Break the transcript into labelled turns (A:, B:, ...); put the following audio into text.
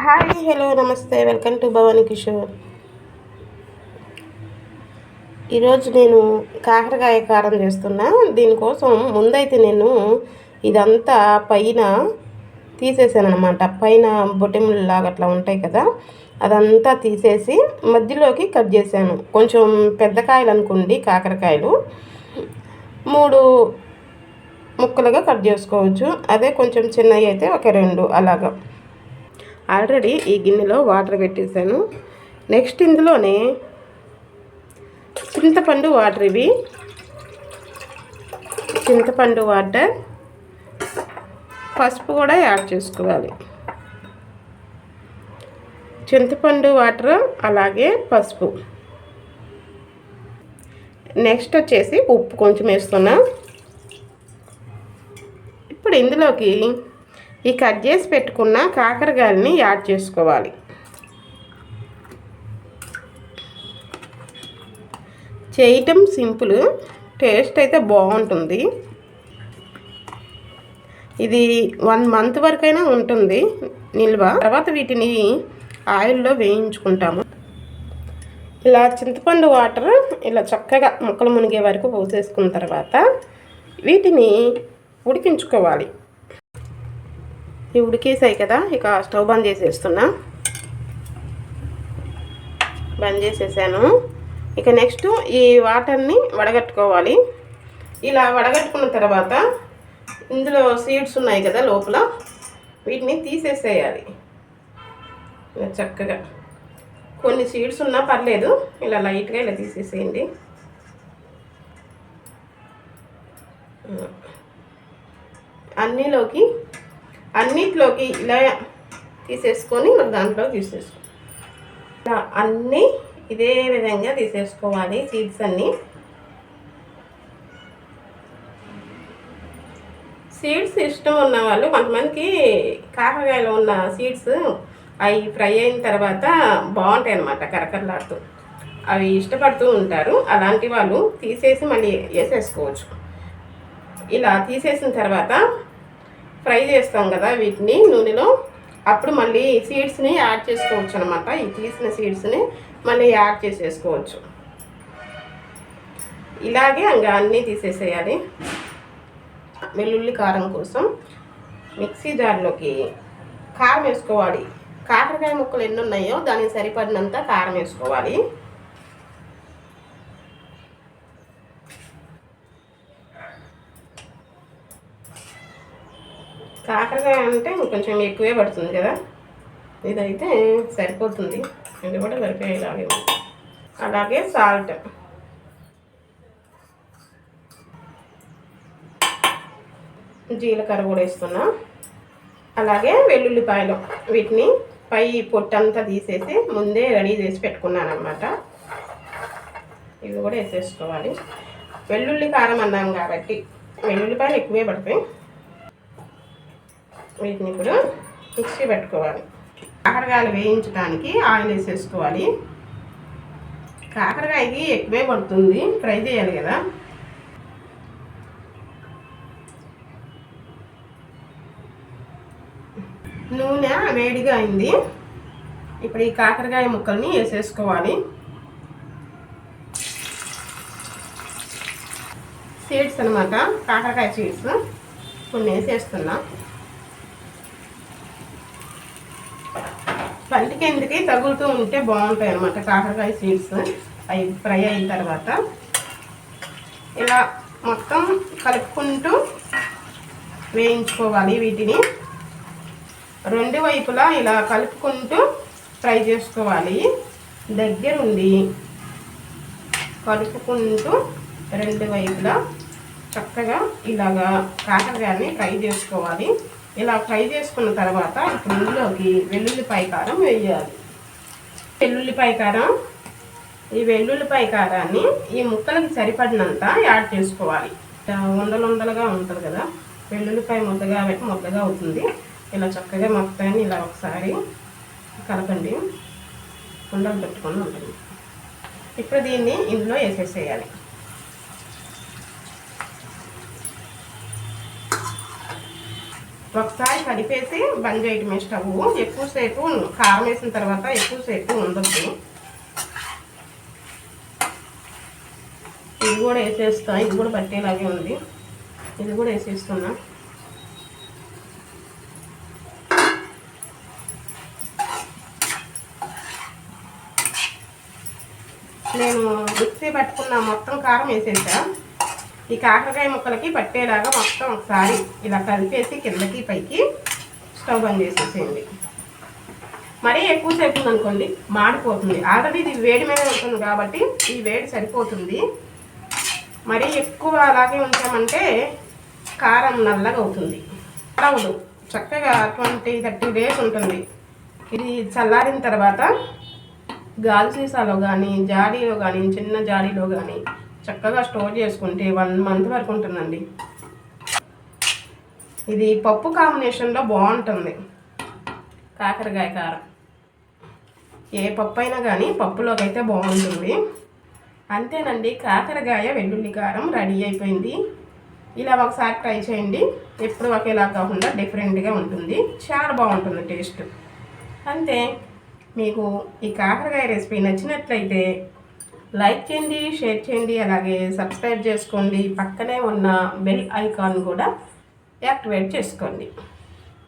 A: Hi hello నమస్తే welcome to Bhavani Kishore. ఈరోజు నేను కాకరకాయ కారం చేస్తున్నా. దీనికోసం ముందైతే నేను ఇదంతా పైన తీసేసాను అనమాట పైన బొట్టెములాగా అట్లా ఉంటాయి కదా అదంతా తీసేసి మధ్యలోకి కట్ చేశాను. కొంచెం పెద్ద కాయలు అనుకోండి కాకరకాయలు. మూడు ముక్కలుగా కట్ చేసుకోవచ్చు. అదే కొంచెం చిన్నవి అయితే ఒక రెండు అలాగా. ఆల్రెడీ ఈ గిన్నెలో వాటర్ పెట్టేశాను. నెక్స్ట్ ఇందులోనే చింతపండు వాటర్ ఇవి. చింతపండు వాటర్ పసుపు కూడా యాడ్ చేసుకోవాలి. చింతపండు వాటర్ అలాగే పసుపు. నెక్స్ట్ వచ్చేసి ఉప్పు కొంచెం వేస్తున్నా. ఇప్పుడు ఇందులోకి ఈ కట్ చేసి పెట్టుకున్న కాకరకాయలని యాడ్ చేసుకోవాలి. చేయటం సింపుల్ టేస్ట్ అయితే బాగుంటుంది. ఇది వన్ మంత్ వరకైనా ఉంటుంది నిల్వ. తర్వాత వీటిని ఆయిల్లో వేయించుకుంటాము. ఇలా చింతపండు వాటర్ ఇలా చక్కగా ముక్కలు మునిగే వరకు పోసేసుకున్న తర్వాత వీటిని ఉడికించుకోవాలి. ఇవి ఉడికేసాయి కదా ఇక స్టవ్ బంద్ చేసేస్తున్నా. బంద్ చేసేసాను. ఇక నెక్స్ట్ ఈ వాటర్ని వడగట్టుకోవాలి. ఇలా వడగట్టుకున్న తర్వాత ఇందులో సీడ్స్ ఉన్నాయి కదా లోపల వీటిని తీసేసేయాలి. చక్కగా. కొన్ని సీడ్స్ ఉన్నా పర్లేదు ఇలా లైట్గా ఇలా తీసేసేయండి. అన్నిలోకి అన్నిట్లోకి ఇలా తీసేసుకొని మన దాంట్లో తీసేసుకో ఇలా అన్నీ ఇదే విధంగా తీసేసుకోవాలి సీడ్స్ అన్నీ. సీడ్స్ ఇష్టం ఉన్న వాళ్ళు కొంతమందికి కాకరకాయలో ఉన్న సీడ్స్ అవి ఫ్రై అయిన తర్వాత బాగుంటాయి అన్నమాట కరకరలాడుతూ. అవి ఇష్టపడుతూ ఉంటారు. అలాంటి వాళ్ళు తీసేసి మళ్ళీ వేసేసుకోవచ్చు. ఇలా తీసేసిన తర్వాత ఫ్రై చేస్తాం కదా వీటిని నూనెలో. అప్పుడు మళ్ళీ సీడ్స్ని యాడ్ చేసుకోవచ్చు అనమాట ఈ తీసిన సీడ్స్ని మళ్ళీ యాడ్ చేసేసుకోవచ్చు. ఇలాగే ఇంకా అన్నీ తీసేసేయాలి. వెల్లుల్లి కారం కోసం మిక్సీ జార్లోకి కారం వేసుకోవాలి. కాకరకాయ ముక్కలు ఎన్ని ఉన్నాయో దానికి సరిపడినంత కారం వేసుకోవాలి. కాకరకాయ అంటే కొంచెం ఎక్కువే పడుతుంది కదా? ఇదైతే సరిపోతుంది. ఇది కూడా సరిపోయేలాగే అలాగే సాల్ట్. జీలకర్ర కూడా వేస్తున్నా. అలాగే వెల్లుల్లిపాయలు. వీటిని పై పొట్టంతా తీసేసి ముందే రెడీ చేసి పెట్టుకున్నాను అనమాట ఇవి కూడా వేసేసుకోవాలి. వెల్లుల్లి కారం అన్నాం కాబట్టి వెల్లుల్లిపాయలు ఎక్కువే పడతాయి. వీటిని ఇప్పుడు మిక్సీ పెట్టుకోవాలి. కాకరకాయలు వేయించడానికి ఆయిల్ వేసేసుకోవాలి. కాకరకాయకి ఎక్కువే పడుతుంది. ఫ్రై చేయాలి కదా. నూనె వేడిగా అయింది. ఇప్పుడు ఈ కాకరకాయ ముక్కల్ని వేసేసుకోవాలి. సీడ్స్ అనమాట కాకరకాయ సీడ్స్ కొన్ని వేసేస్తున్నాం. కంటికి ఎందుకు తగులుతూ ఉంటే బాగుంటాయి అనమాట కాకరకాయ సీడ్స్ అవి ఫ్రై అయిన తర్వాత ఇలా మొత్తం కలుపుకుంటూ వేయించుకోవాలి వీటిని. రెండు వైపులా ఇలా కలుపుకుంటూ ఫ్రై చేసుకోవాలి. దగ్గరుండి కలుపుకుంటూ రెండు వైపులా చక్కగా ఇలాగా కాకరకాయని ఫ్రై చేసుకోవాలి. ఇలా ఫ్రై చేసుకున్న తర్వాత ఇప్పుడు ఇందులోకి వెల్లుల్లిపాయ కారం వేయాలి. వెల్లుల్లిపాయ కారం ఈ వెల్లుల్లిపాయ కారాన్ని ఈ ముక్కలకి సరిపడినంత యాడ్ చేసుకోవాలి. వందలు వందలుగా ఉంటుంది కదా వెల్లుల్లిపాయ ముద్దగా పెట్టి ముద్దగా అవుతుంది. ఇలా చక్కగా మొత్తాన్ని ఇలా ఒకసారి కలపండి. ఉండలు పెట్టుకొని ఉంటుంది ఇప్పుడు దీన్ని ఇందులో వేసేసేయాలి. ఒకసారి కలిపేసి బంద్ చేయటమే స్టవ్ ఎక్కువసేపు కారం వేసిన తర్వాత ఎక్కువసేపు ఉండద్దు. ఇది కూడా వేసేస్తా. ఇది కూడా పట్టేలాగే ఉంది. ఇది కూడా వేసేస్తున్నా. నేను మిక్సీ పట్టుకున్న మొత్తం కారం వేసేసా. ఈ కాకరకాయ ముక్కలకి పట్టేలాగా మొత్తం ఒకసారి ఇలా కలిపేసి కిందకి పైకి స్టవ్ బంద్ చేసేసేయండి. మరీ ఎక్కువసేపు ఉందనుకోండి మాడిపోతుంది. ఆల్రెడీ ఇది వేడి మీద ఉంటుంది కాబట్టి ఈ వేడి సరిపోతుంది. మరీ ఎక్కువ అలాగే ఉంచామంటే కారం నల్లగా అవుతుంది. అవును చక్కగా ట్వంటీ థర్టీ డేస్ ఉంటుంది. ఇది చల్లారిన తర్వాత గాలి సీసాలో కానీ జాడీలో కానీ చిన్న జాడీలో కానీ చక్కగా స్టోర్ చేసుకుంటే వన్ మంత్ వరకు ఉంటుందండి. ఇది పప్పు కాంబినేషన్లో బాగుంటుంది. కాకరకాయ కారం. ఏ పప్పు అయినా కానీ పప్పులోకి అయితే బాగుంటుంది. అంతేనండి కాకరకాయ వెల్లుల్లి కారం రెడీ అయిపోయింది. ఇలా ఒకసారి ట్రై చేయండి. ఎప్పుడు ఒకేలా కాకుండా డిఫరెంట్గా ఉంటుంది. చాలా బాగుంటుంది టేస్ట్. అంతే. మీకు ఈ కాకరకాయ రెసిపీ నచ్చినట్లయితే లైక్ చేయండి షేర్ చేయండి అలాగే సబ్స్క్రైబ్ చేసుకోండి. పక్కనే ఉన్న బెల్ ఐకాన్ కూడా యాక్టివేట్ చేసుకోండి.